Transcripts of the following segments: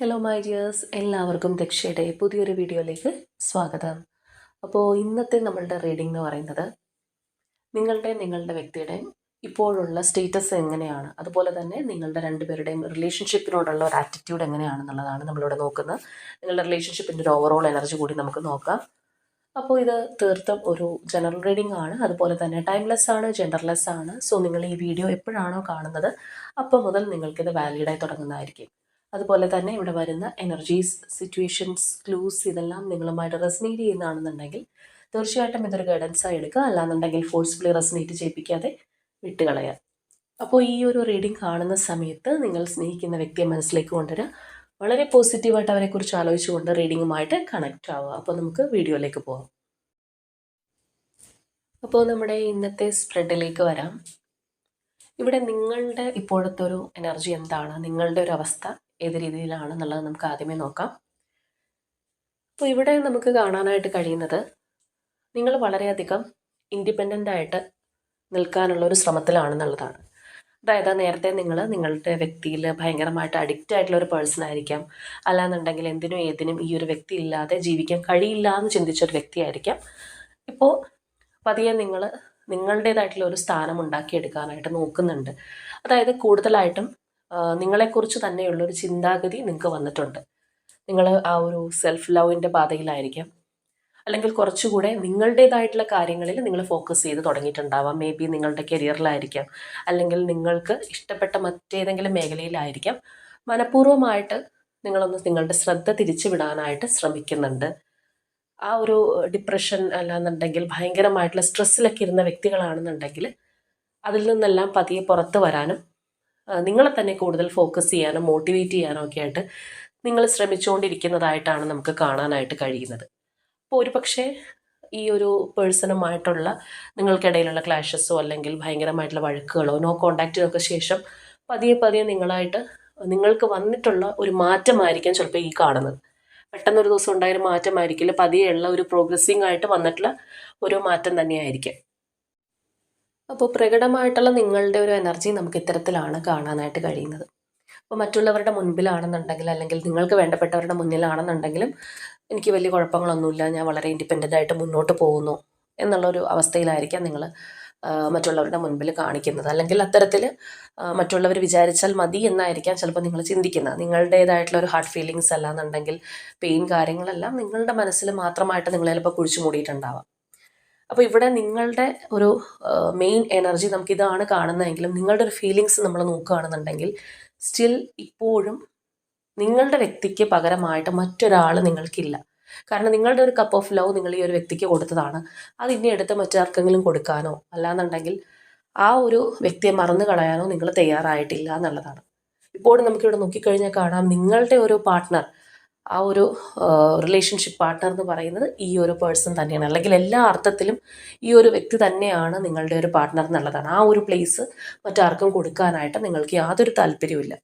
Hello my dears എല്ലാവർക്കും ദക്ഷയുടെ പുതിയൊരു വീഡിയോയിലേക്ക് സ്വാഗതം. അപ്പോൾ ഇന്നത്തെ നമ്മളുടെ റീഡിംഗ് എന്ന് പറയുന്നത് നിങ്ങളുടെ നിങ്ങളുടെ വ്യക്തിയുടെ ഇപ്പോഴുള്ള സ്റ്റേറ്റസ് എങ്ങനെയാണ്? അതുപോലെ തന്നെ നിങ്ങളുടെ രണ്ടുപേരുടെയും റിലേഷൻഷിപ്പിനോടുള്ള ഒരു ആറ്റിറ്റ്യൂഡ് എങ്ങനെയാണെന്നുള്ളതാണ് നമ്മളിവിടെ നോക്കുന്നത്. നിങ്ങളുടെ റിലേഷൻഷിപ്പിന്റെ ഒരു ഓവറോൾ എനർജി കൂടി നമുക്ക് നോക്കാം. അപ്പോൾ ഇത് തീർത്തും ഒരു ജനറൽ റീഡിംഗ് ആണ്. അതുപോലെ തന്നെ ടൈംലെസ് ആണ് ജെൻഡർലെസ് ആണ്. സോ നിങ്ങൾ ഈ വീഡിയോ എപ്പോഴാണോ കാണുന്നത് അപ്പോൾ മുതൽ നിങ്ങൾക്കിത് വാലിഡായി തുടങ്ങുന്നതായിരിക്കും. അതുപോലെ തന്നെ ഇവിടെ വരുന്ന എനർജീസ് സിറ്റുവേഷൻസ് ക്ലൂസ് ഇതെല്ലാം നിങ്ങളുമായിട്ട് റെസനേറ്റ് ചെയ്യുന്നതാണെന്നുണ്ടെങ്കിൽ തീർച്ചയായിട്ടും ഇതൊരു ഗൈഡൻസ് ആയി എടുക്കുക. അല്ലാന്നുണ്ടെങ്കിൽ ഫോഴ്സ്ഫുള്ളി റെസനേറ്റ് ചെയ്യിപ്പിക്കാതെ വിട്ടുകളയുക. അപ്പോൾ ഈ ഒരു റീഡിംഗ് കാണുന്ന സമയത്ത് നിങ്ങൾ സ്നേഹിക്കുന്ന വ്യക്തിയെ മനസ്സിലേക്ക് കൊണ്ടുവരിക. വളരെ പോസിറ്റീവായിട്ട് അവരെക്കുറിച്ച് ആലോചിച്ചുകൊണ്ട് റീഡിങ്ങുമായിട്ട് കണക്റ്റ് ആവുക. അപ്പോൾ നമുക്ക് വീഡിയോയിലേക്ക് പോകാം. അപ്പോൾ നമ്മുടെ ഇന്നത്തെ സ്പ്രെഡിലേക്ക് വരാം. ഇവിടെ നിങ്ങളുടെ ഇപ്പോഴത്തെ ഒരു എനർജി എന്താണ്? നിങ്ങളുടെ ഒരു അവസ്ഥ. ഏത് രീതിയിലാണെന്നുള്ളത് നമുക്ക് ആദ്യമേ നോക്കാം. അപ്പോൾ ഇവിടെ നമുക്ക് കാണാനായിട്ട് കഴിയുന്നത് നിങ്ങൾ വളരെയധികം ഇൻഡിപെൻഡന്റ് ആയിട്ട് നിൽക്കാനുള്ള ഒരു ശ്രമത്തിലാണെന്നുള്ളതാണ്. അതായത് നേരത്തെ നിങ്ങൾ നിങ്ങളുടെ വ്യക്തിയിൽ ഭയങ്കരമായിട്ട് അഡിക്റ്റ് ആയിട്ടുള്ള ഒരു പേഴ്സൺ ആയിരിക്കാം. അല്ലാന്നുണ്ടെങ്കിൽ എന്തിനും ഏതിനും ഈ ഒരു വ്യക്തി ഇല്ലാതെ ജീവിക്കാൻ കഴിയില്ല എന്ന് ചിന്തിച്ച ഒരു വ്യക്തിയായിരിക്കാം ഇപ്പോൾ പതിയെ നിങ്ങൾ നിങ്ങളുടേതായിട്ടുള്ള ഒരു സ്ഥാനം ഉണ്ടാക്കിയെടുക്കാനായിട്ട് നോക്കുന്നുണ്ട്. അതായത് കൂടുതലായിട്ടും നിങ്ങളെക്കുറിച്ച് തന്നെയുള്ളൊരു ചിന്താഗതി നിങ്ങൾക്ക് വന്നിട്ടുണ്ട്. നിങ്ങൾ ആ ഒരു സെൽഫ് ലവിന്റെ പാതയിലായിരിക്കാം. അല്ലെങ്കിൽ കുറച്ചുകൂടെ നിങ്ങളുടേതായിട്ടുള്ള കാര്യങ്ങളിൽ നിങ്ങൾ ഫോക്കസ് ചെയ്ത് തുടങ്ങിയിട്ടുണ്ടാവാം. മേ ബി നിങ്ങളുടെ കരിയറിലായിരിക്കാം അല്ലെങ്കിൽ നിങ്ങൾക്ക് ഇഷ്ടപ്പെട്ട മറ്റേതെങ്കിലും മേഖലയിലായിരിക്കാം. മനഃപൂർവമായിട്ട് നിങ്ങളൊന്ന് നിങ്ങളുടെ ശ്രദ്ധ തിരിച്ചുവിടാനായിട്ട് ശ്രമിക്കുന്നുണ്ട്. ആ ഒരു ഡിപ്രഷൻ അല്ലാന്നുണ്ടെങ്കിൽ ഭയങ്കരമായിട്ടുള്ള സ്ട്രെസ്സിലൊക്കെ ഇരുന്ന വ്യക്തികളാണെന്നുണ്ടെങ്കിൽ അതിൽ നിന്നെല്ലാം പതിയെ പുറത്തു വരാനും നിങ്ങളെ തന്നെ കൂടുതൽ ഫോക്കസ് ചെയ്യാനും മോട്ടിവേറ്റ് ചെയ്യാനും ഒക്കെ ആയിട്ട് നിങ്ങൾ ശ്രമിച്ചുകൊണ്ടിരിക്കുന്നതായിട്ടാണ് നമുക്ക് കാണാനായിട്ട് കഴിയുന്നത്. അപ്പോൾ ഒരു പക്ഷേ ഈ ഒരു പേഴ്സണുമായിട്ടുള്ള നിങ്ങൾക്കിടയിലുള്ള ക്ലാഷസോ അല്ലെങ്കിൽ ഭയങ്കരമായിട്ടുള്ള വഴക്കുകളോ നോ കോണ്ടാക്റ്റിനൊക്കെ ശേഷം പതിയെ പതിയെ നിങ്ങളായിട്ട് നിങ്ങൾക്ക് വന്നിട്ടുള്ള ഒരു മാറ്റമായിരിക്കാം ചിലപ്പോൾ ഈ കാണുന്നത്. പെട്ടെന്നൊരു ദിവസം ഉണ്ടായൊരു മാറ്റമായിരിക്കില്ല പതിയെയുള്ള ഒരു പ്രോഗ്രസ്സിംഗ് ആയിട്ട് വന്നിട്ടുള്ള ഒരു മാറ്റം തന്നെയായിരിക്കും. അപ്പോൾ പ്രകടമായിട്ടുള്ള നിങ്ങളുടെ ഒരു എനർജി നമുക്ക് ഇത്തരത്തിലാണ് കാണാനായിട്ട് കഴിയുന്നത്. അപ്പോൾ മറ്റുള്ളവരുടെ മുൻപിലാണെന്നുണ്ടെങ്കിൽ അല്ലെങ്കിൽ നിങ്ങൾക്ക് വേണ്ടപ്പെട്ടവരുടെ മുന്നിലാണെന്നുണ്ടെങ്കിലും എനിക്ക് വലിയ കുഴപ്പങ്ങളൊന്നുമില്ല ഞാൻ വളരെ ഇൻഡിപെൻഡന്റ് ആയിട്ട് മുന്നോട്ട് പോകുന്നു എന്നുള്ളൊരു അവസ്ഥയിലായിരിക്കാം നിങ്ങൾ മറ്റുള്ളവരുടെ മുൻപിൽ കാണിക്കുന്നത്. അല്ലെങ്കിൽ അത്തരത്തിൽ മറ്റുള്ളവർ വിചാരിച്ചാൽ മതി എന്നായിരിക്കാം ചിലപ്പോൾ നിങ്ങൾ ചിന്തിക്കുന്നത്. നിങ്ങളുടേതായിട്ടുള്ള ഒരു ഹാർട്ട് ഫീലിങ്സ് അല്ലാന്നുണ്ടെങ്കിൽ പെയിൻ കാര്യങ്ങളെല്ലാം നിങ്ങളുടെ മനസ്സിൽ മാത്രമായിട്ട് നിങ്ങൾ ചിലപ്പോൾ കുഴിച്ചു മൂടിയിട്ടുണ്ടാവാം. അപ്പോൾ ഇവിടെ നിങ്ങളുടെ ഒരു മെയിൻ എനർജി നമുക്ക് ഇതാണ് കാണുന്നതെങ്കിലും നിങ്ങളുടെ ഒരു ഫീലിങ്സ് നമ്മൾ നോക്കുകയാണെന്നുണ്ടെങ്കിൽ സ്റ്റിൽ ഇപ്പോഴും നിങ്ങളുടെ വ്യക്തിക്ക് പകരമായിട്ട് മറ്റൊരാൾ നിങ്ങൾക്കില്ല. കാരണം നിങ്ങളുടെ ഒരു കപ്പ് ഓഫ് ലവ് നിങ്ങൾ ഈ ഒരു വ്യക്തിക്ക് കൊടുത്തതാണ്. അത് ഇനി എടുത്ത് മറ്റാർക്കെങ്കിലും കൊടുക്കാനോ അല്ലാന്നുണ്ടെങ്കിൽ ആ ഒരു വ്യക്തിയെ മറന്നു കളയാനോ നിങ്ങൾ തയ്യാറായിട്ടില്ല എന്നുള്ളതാണ്. ഇപ്പോഴും നമുക്കിവിടെ നോക്കിക്കഴിഞ്ഞാൽ കാണാം നിങ്ങളുടെ ഒരു പാർട്ട്ണർ ആ ഒരു റിലേഷൻഷിപ്പ് പാർട്ട്ണർ എന്ന് പറയുന്നത് ഈ ഒരു പേഴ്സൺ തന്നെയാണ്. അല്ലെങ്കിൽ എല്ലാ അർത്ഥത്തിലും ഈ ഒരു വ്യക്തി തന്നെയാണ് നിങ്ങളുടെ ഒരു പാർട്ട്ണർ എന്നുള്ളതാണ്. ആ ഒരു പ്ലേസ് മറ്റാർക്കും കൊടുക്കാനായിട്ട് നിങ്ങൾക്ക് യാതൊരു താല്പര്യവുമില്ല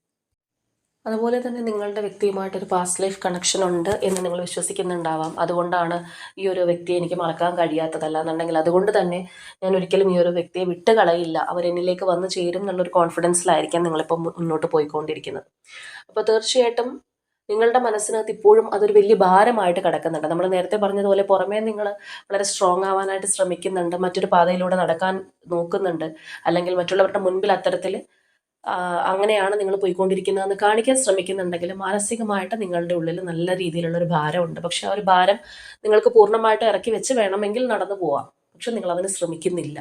അതുപോലെ തന്നെ നിങ്ങളുടെ വ്യക്തിയുമായിട്ട് ഒരു പാസ്റ്റ് ലൈഫ് കണക്ഷൻ ഉണ്ട് എന്ന് നിങ്ങൾ വിശ്വസിക്കുന്നുണ്ടാവാം. അതുകൊണ്ടാണ് ഈ ഒരു വ്യക്തിയെ എനിക്ക് മറക്കാൻ കഴിയാത്തതല്ല എന്നുണ്ടെങ്കിൽ അതുകൊണ്ട് തന്നെ ഞാൻ ഒരിക്കലും ഈ ഒരു വ്യക്തിയെ വിട്ട് കളയില്ല അവരെന്നിലേക്ക് വന്നു ചേരും എന്നുള്ളൊരു കോൺഫിഡൻസിലായിരിക്കാം നിങ്ങളിപ്പോൾ മുന്നോട്ട് പോയിക്കൊണ്ടിരിക്കുന്നത്. അപ്പോൾ തീർച്ചയായിട്ടും നിങ്ങളുടെ മനസ്സിനകത്ത് ഇപ്പോഴും അതൊരു വലിയ ഭാരമായിട്ട് കിടക്കുന്നുണ്ട്. നമ്മൾ നേരത്തെ പറഞ്ഞതുപോലെ പുറമേ നിങ്ങൾ വളരെ സ്ട്രോങ് ആവാനായിട്ട് ശ്രമിക്കുന്നുണ്ട്. മറ്റൊരു പാതയിലൂടെ നടക്കാൻ നോക്കുന്നുണ്ട്. അല്ലെങ്കിൽ മറ്റുള്ളവരുടെ മുൻപിൽ അത്തരത്തിൽ അങ്ങനെയാണ് നിങ്ങൾ പോയിക്കൊണ്ടിരിക്കുന്നതെന്ന് കാണിക്കാൻ ശ്രമിക്കുന്നുണ്ടെങ്കിൽ മാനസികമായിട്ട് നിങ്ങളുടെ ഉള്ളിൽ നല്ല രീതിയിലുള്ള ഒരു ഭാരമുണ്ട്. പക്ഷെ ആ ഒരു ഭാരം നിങ്ങൾക്ക് പൂർണമായിട്ട് ഇറക്കി വെച്ച് വേണമെങ്കിൽ നടന്നു പോവാം. പക്ഷെ നിങ്ങൾ അതിന് ശ്രമിക്കുന്നില്ല.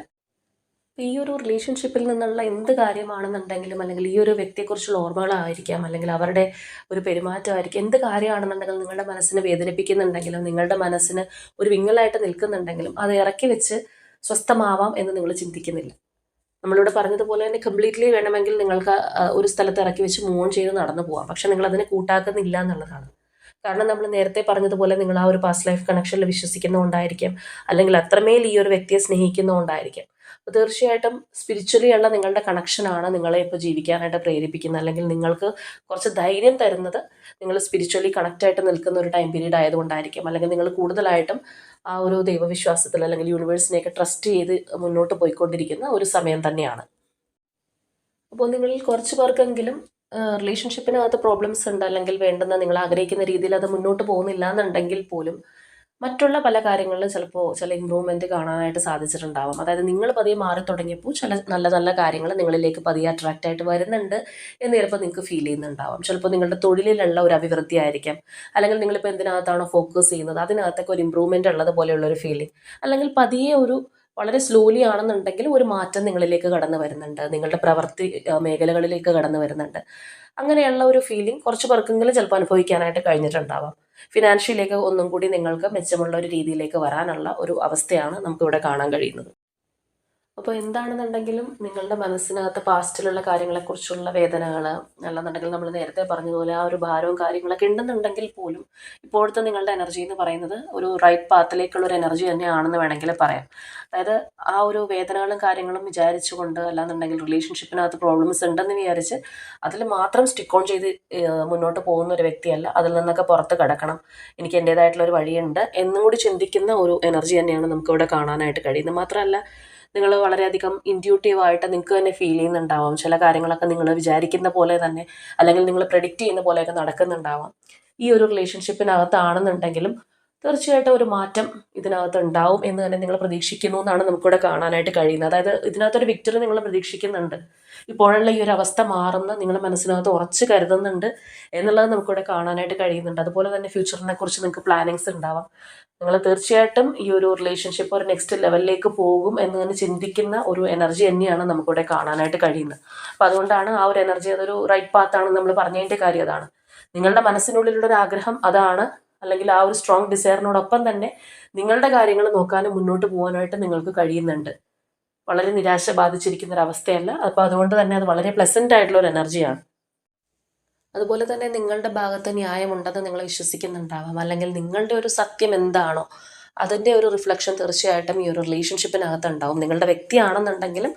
ഈ ഒരു റിലേഷൻഷിപ്പിൽ നിന്നുള്ള എന്ത് കാര്യമാണെന്നുണ്ടെങ്കിലും അല്ലെങ്കിൽ ഈ ഒരു വ്യക്തിയെക്കുറിച്ചുള്ള ഓർമ്മകളായിരിക്കാം അല്ലെങ്കിൽ അവരുടെ ഒരു പെരുമാറ്റമായിരിക്കും. എന്ത് കാര്യമാണെന്നുണ്ടെങ്കിലും നിങ്ങളുടെ മനസ്സിനെ വേദനിപ്പിക്കുന്നുണ്ടെങ്കിലും നിങ്ങളുടെ മനസ്സിന് ഒരു വിങ്ങലായിട്ട് നിൽക്കുന്നുണ്ടെങ്കിലും അത് ഇറക്കി വെച്ച് സ്വസ്ഥമാവാം എന്ന് നിങ്ങൾ ചിന്തിക്കുന്നില്ല. നമ്മളിവിടെ പറഞ്ഞതുപോലെ തന്നെ കംപ്ലീറ്റ്ലി വേണമെങ്കിൽ നിങ്ങൾക്ക് ഒരു സ്ഥലത്ത് ഇറക്കി വെച്ച് മൂൺ ചെയ്ത് നടന്നു പോവാം. പക്ഷെ നിങ്ങൾ അതിനെ കൂട്ടാക്കുന്നില്ല എന്നുള്ളതാണ്. കാരണം നമ്മൾ നേരത്തെ പറഞ്ഞതുപോലെ നിങ്ങൾ ആ ഒരു പാസ്റ്റ് ലൈഫ് കണക്ഷനിൽ വിശ്വസിക്കുന്നതുകൊണ്ടായിരിക്കാം അല്ലെങ്കിൽ അത്രമേൽ ഈ ഒരു വ്യക്തിയെ സ്നേഹിക്കുന്നതുകൊണ്ടായിരിക്കാം. തീർച്ചയായിട്ടും സ്പിരിച്വലി ഉള്ള നിങ്ങളുടെ കണക്ഷനാണ് നിങ്ങളെ ഇപ്പോൾ ജീവിക്കാനായിട്ട് പ്രേരിപ്പിക്കുന്നത്. അല്ലെങ്കിൽ നിങ്ങൾക്ക് കുറച്ച് ധൈര്യം തരുന്നത് നിങ്ങൾ സ്പിരിച്വലി കണക്റ്റായിട്ട് നിൽക്കുന്ന ഒരു ടൈം പീരീഡ് ആയതുകൊണ്ടായിരിക്കും. അല്ലെങ്കിൽ നിങ്ങൾ കൂടുതലായിട്ടും ആ ഒരു ദൈവവിശ്വാസത്തിൽ അല്ലെങ്കിൽ യൂണിവേഴ്സിനെയൊക്കെ ട്രസ്റ്റ് ചെയ്ത് മുന്നോട്ട് പോയിക്കൊണ്ടിരിക്കുന്ന ഒരു സമയം തന്നെയാണ്. അപ്പോൾ നിങ്ങളിൽ കുറച്ച് പേർക്കെങ്കിലും റിലേഷൻഷിപ്പിനകത്ത് പ്രോബ്ലംസ് ഉണ്ട് അല്ലെങ്കിൽ വേണ്ടുന്ന നിങ്ങൾ ആഗ്രഹിക്കുന്ന രീതിയിൽ അത് മുന്നോട്ട് പോകുന്നില്ല എന്നുണ്ടെങ്കിൽ പോലും മറ്റുള്ള പല കാര്യങ്ങളിലും ചിലപ്പോൾ ചില ഇമ്പ്രൂവ്മെന്റ് കാണാനായിട്ട് സാധിച്ചിട്ടുണ്ടാവാം. അതായത് നിങ്ങൾ പതിയെ മാറി തുടങ്ങിയപ്പോൾ ചില നല്ല നല്ല കാര്യങ്ങൾ നിങ്ങളിലേക്ക് പതിയെ അട്രാക്റ്റ് ആയിട്ട് വരുന്നുണ്ട് എന്ന് ചിലപ്പോൾ നിങ്ങൾക്ക് ഫീൽ ചെയ്യുന്നുണ്ടാവാം. ചിലപ്പോൾ നിങ്ങളുടെ തൊഴിലിലുള്ള ഒരു അഭിവൃദ്ധി ആയിരിക്കാം. അല്ലെങ്കിൽ നിങ്ങളിപ്പോൾ എന്തിനകത്താണോ ഫോക്കസ് ചെയ്യുന്നത്? അതിനകത്തൊക്കെ ഒരു ഇമ്പ്രൂവ്മെന്റ് ഉള്ളത് പോലെയുള്ള ഒരു ഫീലിംഗ് അല്ലെങ്കിൽ പതിയെ ഒരു വളരെ സ്ലോലി ആണെന്നുണ്ടെങ്കിൽ ഒരു മാറ്റം നിങ്ങളിലേക്ക് കടന്നു വരുന്നുണ്ട്. നിങ്ങളുടെ പ്രവൃത്തി മേഖലകളിലേക്ക് കടന്നു വരുന്നുണ്ട്. അങ്ങനെയുള്ള ഒരു ഫീലിംഗ് കുറച്ച് പേർക്കെങ്കിലും ചിലപ്പോൾ അനുഭവിക്കാനായിട്ട് കഴിഞ്ഞിട്ടുണ്ടാവാം. ഫിനാൻഷ്യലിലേക്ക് ഒന്നും കൂടി നിങ്ങൾക്ക് മെച്ചമുള്ള ഒരു രീതിയിലേക്ക് വരാനുള്ള ഒരു അവസ്ഥയാണ് നമുക്കിവിടെ കാണാൻ കഴിയുന്നത്. അപ്പോൾ എന്താണെന്നുണ്ടെങ്കിലും നിങ്ങളുടെ മനസ്സിനകത്ത് പാസ്റ്റിലുള്ള കാര്യങ്ങളെക്കുറിച്ചുള്ള വേദനകൾ അല്ലെന്നുണ്ടെങ്കിൽ നമ്മൾ നേരത്തെ പറഞ്ഞതുപോലെ ആ ഒരു ഭാരവും കാര്യങ്ങളൊക്കെ ഉണ്ടെന്നുണ്ടെങ്കിൽ പോലും ഇപ്പോഴത്തെ നിങ്ങളുടെ എനർജി എന്ന് പറയുന്നത് ഒരു റൈറ്റ് പാത്തിലേക്കുള്ള ഒരു എനർജി തന്നെയാണെന്ന് വേണമെങ്കിൽ പറയാം. അതായത് ആ ഒരു വേദനകളും കാര്യങ്ങളും വിചാരിച്ചുകൊണ്ട് അല്ലാന്നുണ്ടെങ്കിൽ റിലേഷൻഷിപ്പിനകത്ത് പ്രോബ്ലംസ് ഉണ്ടെന്ന് വിചാരിച്ച് അതിൽ മാത്രം സ്റ്റിക്ക് ഓൺ ചെയ്ത് മുന്നോട്ട് പോകുന്ന ഒരു വ്യക്തിയല്ല. അതിൽ നിന്നൊക്കെ പുറത്ത് കിടക്കണം. എനിക്ക് എന്റേതായിട്ടുള്ള ഒരു വഴിയുണ്ട് എന്നും കൂടി ചിന്തിക്കുന്ന ഒരു എനർജി തന്നെയാണ് നമുക്കിവിടെ കാണാനായിട്ട് കഴിയുന്നത്. മാത്രമല്ല നിങ്ങൾ വളരെയധികം ഇൻഡ്യൂട്ടീവായിട്ട് നിങ്ങൾക്ക് തന്നെ ഫീൽ ചെയ്യുന്നുണ്ടാവാം. ചില കാര്യങ്ങളൊക്കെ നിങ്ങൾ വിചാരിക്കുന്ന പോലെ തന്നെ അല്ലെങ്കിൽ നിങ്ങൾ പ്രെഡിക്റ്റ് ചെയ്യുന്ന പോലെയൊക്കെ നടക്കുന്നുണ്ടാവാം. ഈ ഒരു റിലേഷൻഷിപ്പിനകത്താണെന്നുണ്ടെങ്കിലും തീർച്ചയായിട്ടും ഒരു മാറ്റം ഇതിനകത്ത് ഉണ്ടാവും എന്ന് തന്നെ നിങ്ങൾ പ്രതീക്ഷിക്കുന്നു എന്നാണ് നമുക്കിവിടെ കാണാനായിട്ട് കഴിയുന്നത്. അതായത് ഇതിനകത്തൊരു വിക്ടറി നിങ്ങൾ പ്രതീക്ഷിക്കുന്നുണ്ട്. ഇപ്പോഴുള്ള ഈ ഒരു അവസ്ഥ മാറുന്ന നിങ്ങൾ മനസ്സിനകത്ത് ഉറച്ച് കരുതുന്നുണ്ട് എന്നുള്ളത് നമുക്കിവിടെ കാണാനായിട്ട് കഴിയുന്നുണ്ട്. അതുപോലെ തന്നെ ഫ്യൂച്ചറിനെ കുറിച്ച് നിങ്ങൾക്ക് പ്ലാനിങ്സ് ഉണ്ടാവാം. നിങ്ങൾ തീർച്ചയായിട്ടും ഈ ഒരു റിലേഷൻഷിപ്പ് ഒരു നെക്സ്റ്റ് ലെവലിലേക്ക് പോകും എന്ന് തന്നെ ചിന്തിക്കുന്ന ഒരു എനർജി തന്നെയാണ് നമുക്കിവിടെ കാണാനായിട്ട് കഴിയുന്നത്. അപ്പോൾ അതുകൊണ്ടാണ് ആ ഒരു എനർജി അതൊരു റൈറ്റ് പാത്താണ് നമ്മൾ പറഞ്ഞതിന്റെ കാര്യം അതാണ്. നിങ്ങളുടെ മനസ്സിനുള്ളിലുള്ള ഒരു ആഗ്രഹം അതാണ്. അല്ലെങ്കിൽ ആ ഒരു സ്ട്രോങ് ഡിസയറിനോടൊപ്പം തന്നെ നിങ്ങളുടെ കാര്യങ്ങൾ നോക്കാനും മുന്നോട്ട് പോകാനായിട്ട് നിങ്ങൾക്ക് കഴിയുന്നുണ്ട്. വളരെ നിരാശ ബാധിച്ചിരിക്കുന്ന അവസ്ഥയല്ല. അപ്പോൾ അതുകൊണ്ട് തന്നെ അത് വളരെ പ്ലസന്റ് ആയിട്ടുള്ള ഒരു എനർജിയാണ് അതുപോലെ തന്നെ നിങ്ങളുടെ ഭാഗത്ത് ന്യായമുണ്ടെന്ന് നിങ്ങൾ വിശ്വസിക്കുന്നുണ്ടാവാം. അല്ലെങ്കിൽ നിങ്ങളുടെ ഒരു സത്യം എന്താണോ അതിന്റെ ഒരു റിഫ്ലക്ഷൻ തീർച്ചയായിട്ടും ഈ ഒരു റിലേഷൻഷിപ്പിനകത്ത് ഉണ്ടാവും. നിങ്ങളുടെ വ്യക്തിയാണെന്നുണ്ടെങ്കിലും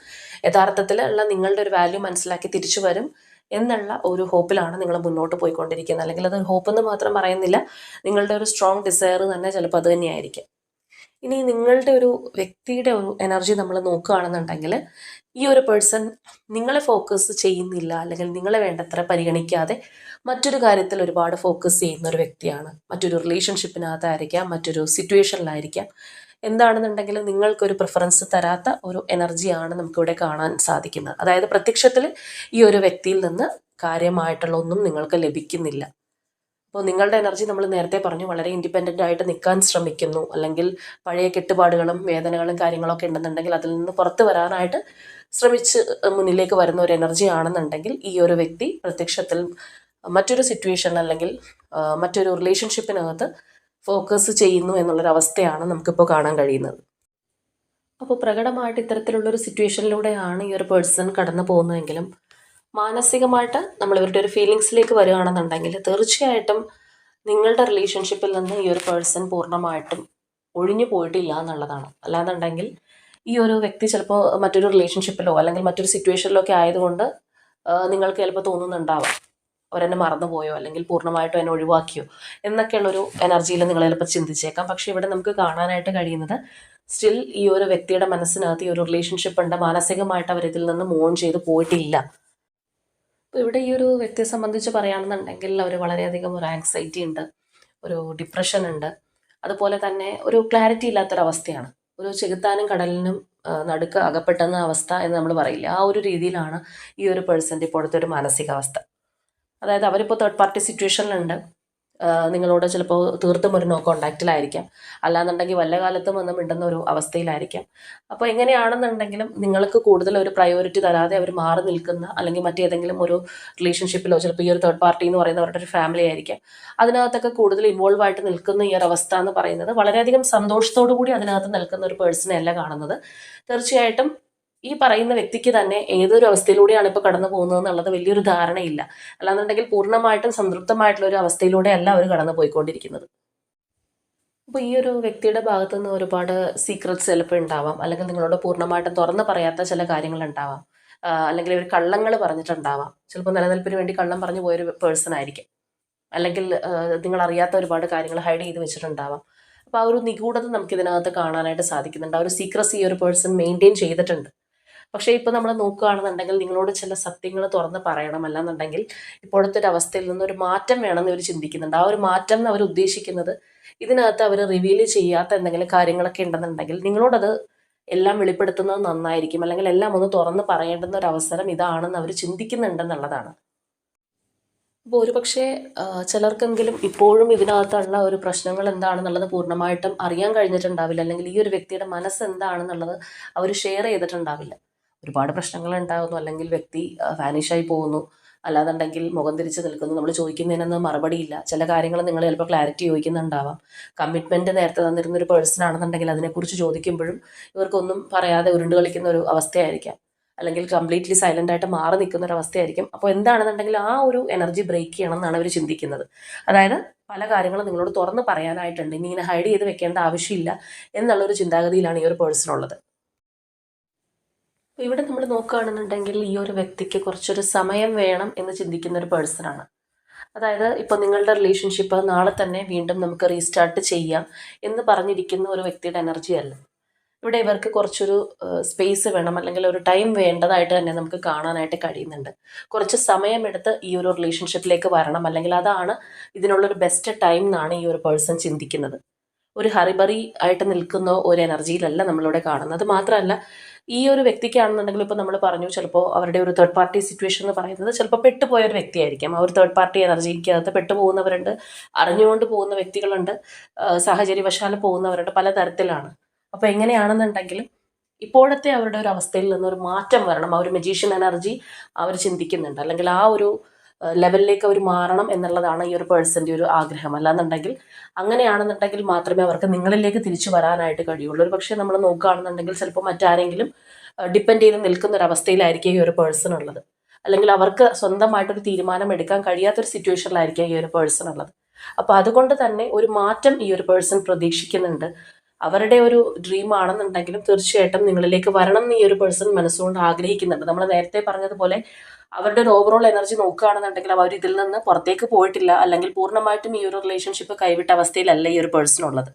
യഥാർത്ഥത്തിൽ ഉള്ള നിങ്ങളുടെ ഒരു വാല്യൂ മനസ്സിലാക്കി തിരിച്ചു വരും. എന്നുള്ള ഒരു ഹോപ്പിലാണ് നിങ്ങൾ മുന്നോട്ട് പോയിക്കൊണ്ടിരിക്കുന്നത്. അല്ലെങ്കിൽ അത് ഹോപ്പ് എന്ന് മാത്രം പറയുന്നില്ല നിങ്ങളുടെ ഒരു സ്ട്രോങ് ഡിസയർ തന്നെ ചിലപ്പോൾ അത് തന്നെയായിരിക്കും. ഇനി നിങ്ങളുടെ ഒരു വ്യക്തിയുടെ ഒരു എനർജി നമ്മൾ നോക്കുകയാണെന്നുണ്ടെങ്കിൽ ഈ ഒരു പേഴ്സൺ നിങ്ങളെ ഫോക്കസ് ചെയ്യുന്നില്ല അല്ലെങ്കിൽ നിങ്ങളെ വേണ്ടത്ര പരിഗണിക്കാതെ മറ്റൊരു കാര്യത്തിൽ ഒരുപാട് ഫോക്കസ് ചെയ്യുന്ന ഒരു വ്യക്തിയാണ്. മറ്റൊരു റിലേഷൻഷിപ്പിനകത്തായിരിക്കാം മറ്റൊരു സിറ്റുവേഷനിലായിരിക്കാം എന്താണെന്നുണ്ടെങ്കിലും നിങ്ങൾക്കൊരു പ്രിഫറൻസ് തരാത്ത ഒരു എനർജിയാണ് നമുക്കിവിടെ കാണാൻ സാധിക്കുന്നത്. അതായത് പ്രത്യക്ഷത്തിൽ ഈ ഒരു വ്യക്തിയിൽ നിന്ന് കാര്യമായിട്ടുള്ള ഒന്നും നിങ്ങൾക്ക് ലഭിക്കുന്നില്ല. അപ്പോൾ നിങ്ങളുടെ എനർജി നമ്മൾ നേരത്തെ പറഞ്ഞു വളരെ ഇൻഡിപെൻഡന്റ് ആയിട്ട് നിൽക്കാൻ ശ്രമിക്കുന്നു. അല്ലെങ്കിൽ പഴയ കെട്ടുപാടുകളും വേദനകളും കാര്യങ്ങളൊക്കെ ഉണ്ടെന്നുണ്ടെങ്കിൽ അതിൽ നിന്ന് പുറത്തു വരാനായിട്ട് ശ്രമിച്ച് മുന്നിലേക്ക് വരുന്ന ഒരു എനർജി ആണെന്നുണ്ടെങ്കിൽ ഈ ഒരു വ്യക്തി പ്രത്യക്ഷത്തിൽ മറ്റൊരു സിറ്റുവേഷൻ അല്ലെങ്കിൽ മറ്റൊരു റിലേഷൻഷിപ്പിനകത്ത് ഫോക്കസ് ചെയ്യുന്നു എന്നുള്ളൊരവസ്ഥയാണ് നമുക്കിപ്പോൾ കാണാൻ കഴിയുന്നത്. അപ്പോൾ പ്രകടമായിട്ട് ഇത്തരത്തിലുള്ളൊരു സിറ്റുവേഷനിലൂടെയാണ് ഈ ഒരു പേഴ്സൺ കടന്നു പോകുന്നതെങ്കിലും മാനസികമായിട്ട് നമ്മൾ ഇവരുടെ ഒരു ഫീലിങ്സിലേക്ക് വരികയാണെന്നുണ്ടെങ്കിൽ തീർച്ചയായിട്ടും നിങ്ങളുടെ റിലേഷൻഷിപ്പിൽ നിന്ന് ഈ ഒരു പേഴ്സൺ പൂർണമായിട്ടും ഒഴിഞ്ഞു പോയിട്ടില്ല എന്നുള്ളതാണ്. അല്ലാന്നുണ്ടെങ്കിൽ ഈ ഒരു വ്യക്തി ചിലപ്പോൾ മറ്റൊരു റിലേഷൻഷിപ്പിലോ അല്ലെങ്കിൽ മറ്റൊരു സിറ്റുവേഷനിലോ ഒക്കെ ആയതുകൊണ്ട് നിങ്ങൾക്ക് ചിലപ്പോൾ തോന്നുന്നുണ്ടാവാം. അവരെന്നെ മറന്നുപോയോ? അല്ലെങ്കിൽ പൂർണമായിട്ടും എന്നെ ഒഴിവാക്കിയോ? എന്നൊക്കെയുള്ളൊരു എനർജിയിൽ നിങ്ങൾ ചിലപ്പോൾ ചിന്തിച്ചേക്കാം. പക്ഷെ ഇവിടെ നമുക്ക് കാണാനായിട്ട് കഴിയുന്നത് സ്റ്റിൽ ഈ ഒരു വ്യക്തിയുടെ മനസ്സിനകത്ത് ഈ ഒരു റിലേഷൻഷിപ്പ് ഉണ്ട്. മാനസികമായിട്ട് അവർ ഇതിൽ നിന്ന് മോൺ ചെയ്ത് പോയിട്ടില്ല. അപ്പോൾ ഇവിടെ ഈ ഒരു വ്യക്തിയെ സംബന്ധിച്ച് പറയുകയാണെന്നുണ്ടെങ്കിൽ അവർ വളരെയധികം ഒരു ആങ്സൈറ്റി ഉണ്ട് ഒരു ഡിപ്രഷൻ ഉണ്ട്. അതുപോലെ തന്നെ ഒരു ക്ലാരിറ്റി ഇല്ലാത്തൊരവസ്ഥയാണ്. ഒരു ചെകുത്താനും കടലിനും നടുക്ക് അകപ്പെട്ടെന്ന അവസ്ഥ എന്ന് നമ്മൾ പറയില്ല. ആ ഒരു രീതിയിലാണ് ഈ ഒരു പേഴ്സന്റെ ഇപ്പോഴത്തെ ഒരു മാനസികാവസ്ഥ. അതായത് അവരിപ്പോൾ തേർഡ് പാർട്ടി സിറ്റുവേഷനിലുണ്ട് നിങ്ങളോട് ചിലപ്പോൾ തീർത്തും ഒരു നോ കോണ്ടാക്റ്റിലായിരിക്കാം അല്ലാന്നുണ്ടെങ്കിൽ വല്ല കാലത്തും വന്ന് മിണ്ടുന്ന ഒരു അവസ്ഥയിലായിരിക്കാം. അപ്പോൾ എങ്ങനെയാണെന്നുണ്ടെങ്കിലും നിങ്ങൾക്ക് കൂടുതൽ ഒരു പ്രയോറിറ്റി തരാതെ അവർ മാറി നിൽക്കുന്ന അല്ലെങ്കിൽ മറ്റേതെങ്കിലും ഒരു റിലേഷൻഷിപ്പിലോ ചിലപ്പോൾ ഈ ഒരു തേർഡ് പാർട്ടി എന്ന് പറയുന്ന അവരുടെ ഒരു ഫാമിലി ആയിരിക്കാം. അതിനകത്തൊക്കെ കൂടുതൽ ഇൻവോൾവ് ആയിട്ട് നിൽക്കുന്ന ഈ ഒരു അവസ്ഥ എന്ന് പറയുന്നത് വളരെയധികം സന്തോഷത്തോടു കൂടി അതിനകത്ത് നിൽക്കുന്ന ഒരു പേഴ്സണെ അല്ല കാണുന്നത്. തീർച്ചയായിട്ടും ഈ പറയുന്ന വ്യക്തിക്ക് തന്നെ ഏതൊരു അവസ്ഥയിലൂടെയാണ് ഇപ്പോൾ കടന്നു പോകുന്നത് എന്നുള്ളത് വലിയൊരു ധാരണയില്ല. അല്ലാന്നുണ്ടെങ്കിൽ പൂർണമായിട്ടും സംതൃപ്തമായിട്ടുള്ള ഒരു അവസ്ഥയിലൂടെ അവസ്ഥയിലൂടെയല്ല അവർ കടന്നു പോയിക്കൊണ്ടിരിക്കുന്നത്. അപ്പോൾ ഈ ഒരു വ്യക്തിയുടെ ഭാഗത്തു നിന്ന് ഒരുപാട് സീക്രറ്റ്സ് ചിലപ്പോൾ ഉണ്ടാവാം. അല്ലെങ്കിൽ നിങ്ങളോട് പൂർണമായിട്ടും തുറന്നു പറയാത്ത ചില കാര്യങ്ങൾ ഉണ്ടാവാം. അല്ലെങ്കിൽ ഒരു കള്ളങ്ങൾ പറഞ്ഞിട്ടുണ്ടാവാം. ചിലപ്പോൾ നിലനിൽപ്പിന് വേണ്ടി കള്ളം പറഞ്ഞു പോയൊരു പേഴ്സൺ ആയിരിക്കും. അല്ലെങ്കിൽ നിങ്ങൾ അറിയാത്ത ഒരുപാട് കാര്യങ്ങൾ ഹൈഡ് ചെയ്ത് വെച്ചിട്ടുണ്ടാവാം. അപ്പോൾ ആ ഒരു നിഗൂഢത നമുക്ക് ഇതിനകത്ത് കാണാനായിട്ട് സാധിക്കുന്നുണ്ട്. ആ ഒരു സീക്രസി ഈ ഒരു പേഴ്സൺ മെയിന്റെയിൻ ചെയ്തിട്ടുണ്ട്. പക്ഷേ ഇപ്പോൾ നമ്മൾ നോക്കുകയാണെന്നുണ്ടെങ്കിൽ നിങ്ങളോട് ചില സത്യങ്ങൾ തുറന്ന് പറയണം ഇപ്പോഴത്തെ ഒരു അവസ്ഥയിൽ നിന്ന് ഒരു മാറ്റം വേണമെന്ന് ഇവർ ചിന്തിക്കുന്നുണ്ട്. ആ ഒരു മാറ്റം എന്ന് അവർ ഉദ്ദേശിക്കുന്നത് ഇതിനകത്ത് അവർ റിവീൽ ചെയ്യാത്ത എന്തെങ്കിലും കാര്യങ്ങളൊക്കെ ഉണ്ടെന്നുണ്ടെങ്കിൽ നിങ്ങളോടത് എല്ലാം വെളിപ്പെടുത്തുന്നത് നന്നായിരിക്കും. അല്ലെങ്കിൽ എല്ലാം ഒന്ന് തുറന്ന് പറയേണ്ടുന്ന ഒരു അവസരം ഇതാണെന്ന് അവർ ചിന്തിക്കുന്നുണ്ടെന്നുള്ളതാണ്. അപ്പോൾ ഒരുപക്ഷെ പക്ഷേ ചിലർക്കെങ്കിലും ഇപ്പോഴും ഇതിനകത്തുള്ള ഒരു പ്രശ്നങ്ങൾ എന്താണെന്നുള്ളത് പൂർണമായിട്ടും അറിയാൻ കഴിഞ്ഞിട്ടുണ്ടാവില്ല. അല്ലെങ്കിൽ ഈ ഒരു വ്യക്തിയുടെ മനസ്സ് എന്താണെന്നുള്ളത് അവർ ഷെയർ ചെയ്തിട്ടുണ്ടാവില്ല. ഒരുപാട് പ്രശ്നങ്ങൾ ഉണ്ടാകുന്നു അല്ലെങ്കിൽ വ്യക്തി വാനിഷായി പോകുന്നു. അല്ലാന്നുണ്ടെങ്കിൽ മുഖം തിരിച്ച് നിൽക്കുന്നു. നമ്മൾ ചോദിക്കുന്നതിനൊന്നും മറുപടിയില്ല. ചില കാര്യങ്ങൾ നിങ്ങൾ ചിലപ്പോൾ ക്ലാരിറ്റി ചോദിക്കുന്നുണ്ടാവാം. കമ്മിറ്റ്മെന്റ് നേരത്തെ തന്നിരുന്ന ഒരു പേഴ്സൺ ആണെന്നുണ്ടെങ്കിൽ അതിനെക്കുറിച്ച് ചോദിക്കുമ്പോഴും ഇവർക്കൊന്നും പറയാതെ ഉരുണ്ട് കളിക്കുന്ന ഒരു അവസ്ഥയായിരിക്കാം. അല്ലെങ്കിൽ കംപ്ലീറ്റ്ലി സൈലന്റ് ആയിട്ട് മാറി നിൽക്കുന്ന ഒരു അവസ്ഥയായിരിക്കും. അപ്പോൾ എന്താണെന്നുണ്ടെങ്കിൽ ആ ഒരു എനർജി ബ്രേക്ക് ചെയ്യണം എന്നാണ് അവർ ചിന്തിക്കുന്നത്. അതായത് പല കാര്യങ്ങളും നിങ്ങളോട് തുറന്ന് പറയാനായിട്ടുണ്ട്. ഇനി ഇങ്ങനെ ഹൈഡ് ചെയ്ത് വെക്കേണ്ട ആവശ്യമില്ല. എന്നുള്ളൊരു ചിന്താഗതിയിലാണ് ഈ ഒരു പേഴ്സൺ ഉള്ളത്. ഇവിടെ നമ്മൾ നോക്കുകയാണെന്നുണ്ടെങ്കിൽ ഈ ഒരു വ്യക്തിക്ക് കുറച്ചൊരു സമയം വേണം എന്ന് ചിന്തിക്കുന്ന ഒരു പേഴ്സണാണ് അതായത് ഇപ്പോൾ നിങ്ങളുടെ റിലേഷൻഷിപ്പ് നാളെ തന്നെ വീണ്ടും നമുക്ക് റീസ്റ്റാർട്ട് ചെയ്യാം എന്ന് പറഞ്ഞിരിക്കുന്ന ഒരു വ്യക്തിയുടെ എനർജി അല്ല? ഇവിടെ ഇവർക്ക് കുറച്ചൊരു സ്പേസ് വേണം അല്ലെങ്കിൽ ഒരു ടൈം വേണ്ടതായിട്ട് തന്നെ നമുക്ക് കാണാനായിട്ട് കഴിയുന്നുണ്ട്. കുറച്ച് സമയമെടുത്ത് ഈ ഒരു റിലേഷൻഷിപ്പിലേക്ക് വരണം അല്ലെങ്കിൽ അതാണ് ഇതിനുള്ളൊരു ബെസ്റ്റ് ടൈം എന്നാണ് ഈ ഒരു പേഴ്സൺ ചിന്തിക്കുന്നത്. ഒരു ഹറിബറി ആയിട്ട് നിൽക്കുന്ന ഒരു എനർജിയിലല്ല നമ്മളിവിടെ കാണുന്നത്. മാത്രമല്ല ഈ ഒരു വ്യക്തിക്കാണെന്നുണ്ടെങ്കിൽ ഇപ്പോൾ നമ്മൾ പറഞ്ഞു ചിലപ്പോൾ അവരുടെ ഒരു തേർഡ് പാർട്ടി സിറ്റുവേഷൻ എന്ന് പറയുന്നത് ചിലപ്പോൾ പെട്ടുപോയ ഒരു വ്യക്തിയായിരിക്കാം. ആ ഒരു തേർഡ് പാർട്ടി എനർജിക്കകത്ത് പെട്ടുപോകുന്നവരുണ്ട് അറിഞ്ഞുകൊണ്ട് പോകുന്ന വ്യക്തികളുണ്ട് സാഹചര്യവശാൽ പോകുന്നവരുണ്ട് പലതരത്തിലാണ് അപ്പോൾ എങ്ങനെയാണെന്നുണ്ടെങ്കിലും ഇപ്പോഴത്തെ അവരുടെ ഒരു അവസ്ഥയിൽ നിന്നൊരു മാറ്റം വരണം. ആ ഒരു മെജീഷ്യൻ എനർജി അവർ ചിന്തിക്കുന്നുണ്ട്. അല്ലെങ്കിൽ ആ ഒരു ലെവലിലേക്ക് അവർ മാറണം എന്നുള്ളതാണ് ഈ ഒരു പേഴ്സന്റെ ഒരു ആഗ്രഹം. അല്ലാന്നുണ്ടെങ്കിൽ അങ്ങനെയാണെന്നുണ്ടെങ്കിൽ മാത്രമേ അവർക്ക് നിങ്ങളിലേക്ക് തിരിച്ചു വരാനായിട്ട് കഴിയുള്ളൂ. ഒരു പക്ഷേ നമ്മൾ നോക്കുകയാണെന്നുണ്ടെങ്കിൽ ചിലപ്പോൾ മറ്റാരെങ്കിലും ഡിപ്പെൻഡ് ചെയ്ത് നിൽക്കുന്ന ഒരു അവസ്ഥയിലായിരിക്കും ഈ ഒരു പേഴ്സൺ ഉള്ളത്. അല്ലെങ്കിൽ അവർക്ക് സ്വന്തമായിട്ടൊരു തീരുമാനം എടുക്കാൻ കഴിയാത്തൊരു സിറ്റുവേഷനിലായിരിക്കും ഈ ഒരു പേഴ്സൺ ഉള്ളത്. അപ്പോൾ അതുകൊണ്ട് തന്നെ ഒരു മാറ്റം ഈ ഒരു പേഴ്സൺ പ്രതീക്ഷിക്കുന്നുണ്ട്. അവരുടെ ഒരു ഡ്രീം ആണെന്നുണ്ടെങ്കിലും തീർച്ചയായിട്ടും നിങ്ങളിലേക്ക് വരണം എന്ന് ഈ ഒരു പേഴ്സൺ മനസ്സുകൊണ്ട് ആഗ്രഹിക്കുന്നുണ്ട്. നമ്മൾ നേരത്തെ പറഞ്ഞതുപോലെ അവരുടെ ഒരു ഓവറോൾ എനർജി നോക്കുകയാണെന്നുണ്ടെങ്കിൽ അവർ ഇതിൽ നിന്ന് പുറത്തേക്ക് പോയിട്ടില്ല. അല്ലെങ്കിൽ പൂർണമായിട്ടും ഈ ഒരു റിലേഷൻഷിപ്പ് കൈവിട്ട അവസ്ഥയിലല്ല ഈ ഒരു പേഴ്സൺ ഉള്ളത്.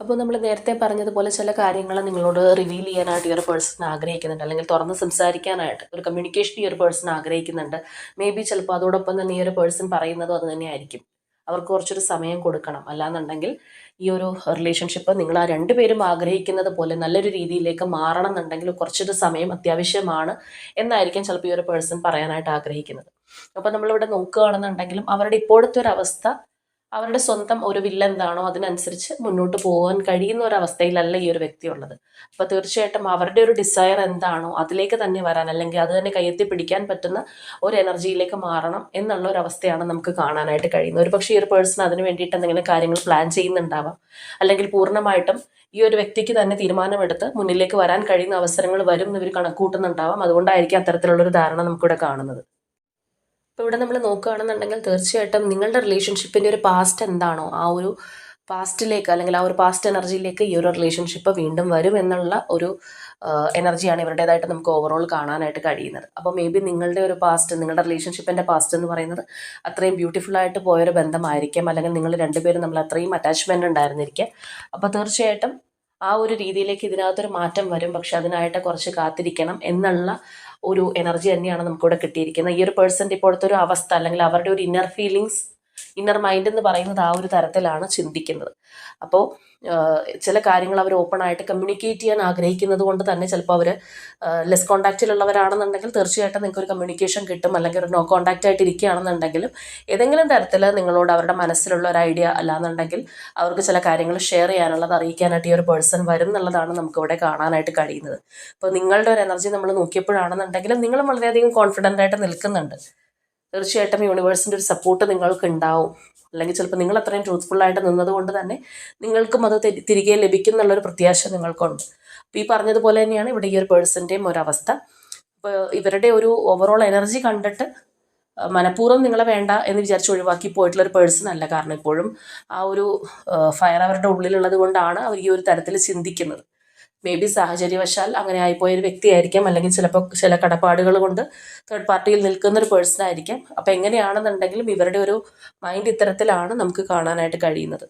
അപ്പോൾ നമ്മൾ നേരത്തെ പറഞ്ഞതുപോലെ ചില കാര്യങ്ങൾ നിങ്ങളോട് റിവീൽ ചെയ്യാനായിട്ട് ഈ ഒരു പേഴ്സൺ ആഗ്രഹിക്കുന്നുണ്ട്. അല്ലെങ്കിൽ തുറന്ന് സംസാരിക്കാനായിട്ട് ഒരു കമ്മ്യൂണിക്കേഷൻ ഈ ഒരു പേഴ്സൺ ആഗ്രഹിക്കുന്നുണ്ട്. മേ ബി ചിലപ്പോൾ അതോടൊപ്പം തന്നെ ഈ ഒരു പേഴ്സൺ പറയുന്നതും അത് തന്നെയായിരിക്കും. അവർക്ക് കുറച്ചൊരു സമയം കൊടുക്കണം. അല്ലാന്നുണ്ടെങ്കിൽ ഈ ഒരു റിലേഷൻഷിപ്പ് നിങ്ങൾ ആ രണ്ടുപേരും ആഗ്രഹിക്കുന്നത് പോലെ നല്ലൊരു രീതിയിലേക്ക് മാറണം എന്നുണ്ടെങ്കിൽ കുറച്ചൊരു സമയം അത്യാവശ്യമാണ് എന്നായിരിക്കും ചിലപ്പോൾ ഈ ഒരു പേഴ്സൺ പറയാനായിട്ട് ആഗ്രഹിക്കുന്നത്. അപ്പോൾ നമ്മളിവിടെ നോക്കുകയാണെന്നുണ്ടെങ്കിലും അവരുടെ ഇപ്പോഴത്തെ ഒരു അവസ്ഥ അവരുടെ സ്വന്തം ഒരു വില്ല എന്താണോ അതിനനുസരിച്ച് മുന്നോട്ട് പോകാൻ കഴിയുന്ന ഒരു അവസ്ഥയിലല്ല ഈ ഒരു വ്യക്തി ഉള്ളത് അപ്പോൾ തീർച്ചയായിട്ടും അവരുടെ ഒരു ഡിസയർ എന്താണോ അതിലേക്ക് തന്നെ വരാൻ അല്ലെങ്കിൽ അത് തന്നെ കയ്യെത്തി പിടിക്കാൻ പറ്റുന്ന ഒരു എനർജിയിലേക്ക് മാറണം എന്നുള്ള ഒരു അവസ്ഥയാണ് നമുക്ക് കാണാനായിട്ട് കഴിയുന്നത്. ഒരു പക്ഷേ ഈ ഒരു പേഴ്സൺ അതിന് വേണ്ടിയിട്ട് എന്തെങ്കിലും കാര്യങ്ങൾ പ്ലാൻ ചെയ്യുന്നുണ്ടാവാം. അല്ലെങ്കിൽ പൂർണമായിട്ടും ഈ ഒരു വ്യക്തിക്ക് തന്നെ തീരുമാനമെടുത്ത് മുന്നിലേക്ക് വരാൻ കഴിയുന്ന അവസരങ്ങൾ വരും എന്ന് ഇവർ കണക്കൂട്ടുന്നുണ്ടാവാം അതുകൊണ്ടായിരിക്കും അത്തരത്തിലുള്ളൊരു ധാരണ നമുക്കിവിടെ കാണുന്നത്. ഇപ്പോൾ ഇവിടെ നമ്മൾ നോക്കുകയാണെന്നുണ്ടെങ്കിൽ തീർച്ചയായിട്ടും നിങ്ങളുടെ റിലേഷൻഷിപ്പിന്റെ ഒരു പാസ്റ്റ് എന്താണോ ആ ഒരു പാസ്റ്റിലേക്ക് അല്ലെങ്കിൽ ആ ഒരു പാസ്റ്റ് എനർജിയിലേക്ക് ഈ ഒരു റിലേഷൻഷിപ്പ് വീണ്ടും വരും എന്നുള്ള ഒരു എനർജിയാണ് ഇവരുടേതായിട്ട് നമുക്ക് ഓവറോൾ കാണാനായിട്ട് കഴിയുന്നത്. അപ്പോൾ മേ ബി നിങ്ങളുടെ ഒരു പാസ്റ്റ് നിങ്ങളുടെ റിലേഷൻഷിപ്പിന്റെ പാസ്റ്റ് എന്ന് പറയുന്നത് അത്രയും ബ്യൂട്ടിഫുൾ ആയിട്ട് പോയൊരു ബന്ധമായിരിക്കാം. അല്ലെങ്കിൽ നിങ്ങൾ രണ്ടുപേരും നമ്മൾ അത്രയും അറ്റാച്ച്മെന്റ് ഉണ്ടായിരുന്നിരിക്കാം. അപ്പോൾ തീർച്ചയായിട്ടും ആ ഒരു രീതിയിലേക്ക് ഇതിനകത്തൊരു മാറ്റം വരും. പക്ഷെ അതിനായിട്ട് കുറച്ച് കാത്തിരിക്കണം എന്നുള്ള ഒരു എനർജി തന്നെയാണ് നമുക്കിവിടെ കിട്ടിയിരിക്കുന്നത്. ഈ ഒരു പേഴ്സന്റെ ഇപ്പോഴത്തെ ഒരു അവസ്ഥ അല്ലെങ്കിൽ അവരുടെ ഒരു ഇന്നർ ഫീലിങ്സ് ഇന്നർ മൈൻഡ് എന്ന് പറയുന്നത് ആ ഒരു തരത്തിലാണ് ചിന്തിക്കുന്നത്. അപ്പോൾ ചില കാര്യങ്ങൾ അവർ ഓപ്പൺ ആയിട്ട് കമ്മ്യൂണിക്കേറ്റ് ചെയ്യാൻ ആഗ്രഹിക്കുന്നത് കൊണ്ട് തന്നെ ചിലപ്പോൾ അവർ ലെസ് കോണ്ടാക്റ്റിലുള്ളവരാണെന്നുണ്ടെങ്കിൽ തീർച്ചയായിട്ടും നിങ്ങൾക്ക് ഒരു കമ്മ്യൂണിക്കേഷൻ കിട്ടും. അല്ലെങ്കിൽ ഒരു നോ കോണ്ടാക്റ്റ് ആയിട്ട് ഇരിക്കുകയാണെന്നുണ്ടെങ്കിലും ഏതെങ്കിലും തരത്തിൽ നിങ്ങളോട് അവരുടെ മനസ്സിലുള്ള ഒരു ഐഡിയ അല്ലാന്നുണ്ടെങ്കിൽ അവർക്ക് ചില കാര്യങ്ങൾ ഷെയർ ചെയ്യാനുള്ളത് അറിയിക്കാനായിട്ട് ഈ ഒരു പേഴ്സൺ വരും എന്നുള്ളതാണ് നമുക്കിവിടെ കാണാനായിട്ട് കഴിയുന്നത്. അപ്പോൾ നിങ്ങളുടെ ഒരു എനർജി നമ്മൾ നോക്കിയപ്പോഴാണെന്നുണ്ടെങ്കിലും നിങ്ങളും വളരെയധികം കോൺഫിഡന്റ് ആയിട്ട് നിൽക്കുന്നുണ്ട്. തീർച്ചയായിട്ടും യൂണിവേഴ്സിന്റെ ഒരു സപ്പോർട്ട് നിങ്ങൾക്ക് ഉണ്ടാവും. അല്ലെങ്കിൽ ചിലപ്പോൾ നിങ്ങൾ അത്രയും ട്രൂത്ത്ഫുള്ളായിട്ട് നിന്നതുകൊണ്ട് തന്നെ നിങ്ങൾക്കും അത് തിരികെ ലഭിക്കും എന്നുള്ളൊരു പ്രത്യാശ നിങ്ങൾക്കുണ്ട്. അപ്പോൾ ഈ പറഞ്ഞതുപോലെ തന്നെയാണ് ഇവിടെ ഈ ഒരു പേഴ്സന്റെയും ഒരവസ്ഥ ഇപ്പോൾ ഇവരുടെ ഒരു ഓവറോൾ എനർജി കണ്ടിട്ട് മനഃപൂർവം നിങ്ങളെ വേണ്ട എന്ന് വിചാരിച്ച് ഒഴിവാക്കി പോയിട്ടുള്ള ഒരു പേഴ്സൺ അല്ല കാരണം ഇപ്പോഴും ആ ഒരു ഫയർ അവരുടെ ഉള്ളിലുള്ളത് കൊണ്ടാണ് അവർ ഈ ഒരു തരത്തിൽ ചിന്തിക്കുന്നത്. മേ ബി സാഹചര്യവശാൽ അങ്ങനെ ആയിപ്പോയ ഒരു വ്യക്തിയായിരിക്കാം. അല്ലെങ്കിൽ ചിലപ്പോൾ ചില കടപ്പാടുകൾ കൊണ്ട് തേർഡ് പാർട്ടിയിൽ നിൽക്കുന്ന ഒരു പേഴ്സൺ ആയിരിക്കാം. അപ്പോൾ എങ്ങനെയാണെന്നുണ്ടെങ്കിലും ഇവരുടെ ഒരു മൈൻഡ് ഇത്തരത്തിലാണ് നമുക്ക് കാണാനായിട്ട് കഴിയുന്നത്.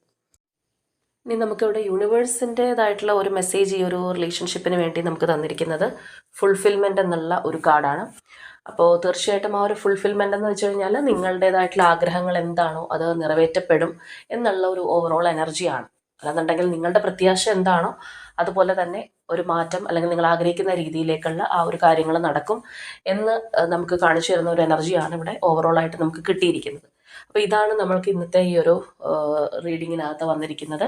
ഇനി നമുക്കിവിടെ യൂണിവേഴ്സിന്റേതായിട്ടുള്ള ഒരു മെസ്സേജ് ഈ ഒരു റിലേഷൻഷിപ്പിന് വേണ്ടി നമുക്ക് തന്നിരിക്കുന്നത് ഫുൾഫിൽമെന്റ് എന്നുള്ള ഒരു കാർഡാണ് അപ്പോൾ തീർച്ചയായിട്ടും ആ ഒരു ഫുൾഫിൽമെന്റ് എന്ന് വെച്ച് കഴിഞ്ഞാൽ നിങ്ങളുടേതായിട്ടുള്ള ആഗ്രഹങ്ങൾ എന്താണോ അത് നിറവേറ്റപ്പെടും എന്നുള്ള ഒരു ഓവറോൾ എനർജിയാണ് അല്ലെന്നുണ്ടെങ്കിൽ നിങ്ങളുടെ പ്രത്യാശ എന്താണോ അതുപോലെ തന്നെ ഒരു മാറ്റം അല്ലെങ്കിൽ നിങ്ങൾ ആഗ്രഹിക്കുന്ന രീതിയിലേക്കുള്ള ആ ഒരു കാര്യങ്ങൾ നടക്കും എന്ന് നമുക്ക് കാണിച്ചു തരുന്ന ഒരു എനർജിയാണ് ഇവിടെ ഓവറോൾ ആയിട്ട് നമുക്ക് കിട്ടിയിരിക്കുന്നത്. അപ്പോൾ ഇതാണ് നമ്മൾക്ക് ഇന്നത്തെ ഈ ഒരു റീഡിങ്ങിനകത്ത് വന്നിരിക്കുന്നത്.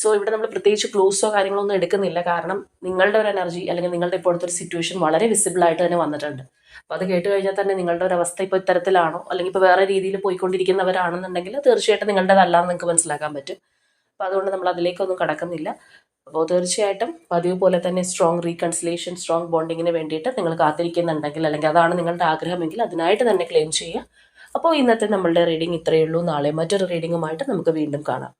സോ ഇവിടെ നമ്മൾ പ്രത്യേകിച്ച് ക്ലൂസോ കാര്യങ്ങളോ ഒന്നും എടുക്കുന്നില്ല. കാരണം നിങ്ങളുടെ ഒരു എനർജി അല്ലെങ്കിൽ നിങ്ങളുടെ ഇപ്പോഴത്തെ ഒരു സിറ്റുവേഷൻ വളരെ വിസിബിൾ ആയിട്ട് തന്നെ വന്നിട്ടുണ്ട്. അപ്പോൾ അത് കേട്ട് കഴിഞ്ഞാൽ തന്നെ നിങ്ങളുടെ ഒരു അവസ്ഥ ഇപ്പോൾ ഇത്തരത്തിലാണോ? അല്ലെങ്കിൽ ഇപ്പോൾ വേറെ രീതിയിൽ പോയിക്കൊണ്ടിരിക്കുന്നവരാണെന്നുണ്ടെങ്കിൽ തീർച്ചയായിട്ടും നിങ്ങളുടേതല്ലാന്ന് നിങ്ങൾക്ക് മനസ്സിലാക്കാൻ പറ്റും. അപ്പോൾ അതുകൊണ്ട് നമ്മൾ അതിലേക്കൊന്നും കടക്കുന്നില്ല. അപ്പോൾ തീർച്ചയായിട്ടും പതിവ് പോലെ തന്നെ സ്ട്രോങ് റീകൺസിലേഷൻ സ്ട്രോങ് ബോണ്ടിങ്ങിന് വേണ്ടിയിട്ട് നിങ്ങൾ കാത്തിരിക്കുന്നുണ്ടെങ്കിൽ അല്ലെങ്കിൽ അതാണ് നിങ്ങളുടെ ആഗ്രഹമെങ്കിൽ അതിനായിട്ട് തന്നെ ക്ലെയിം ചെയ്യുക. അപ്പോൾ ഇന്നത്തെ നമ്മളുടെ റീഡിംഗ് ഇത്രയേ ഉള്ളൂ. നാളെ മറ്റൊരു റീഡിങ്ങുമായിട്ട് നമുക്ക് വീണ്ടും കാണാം.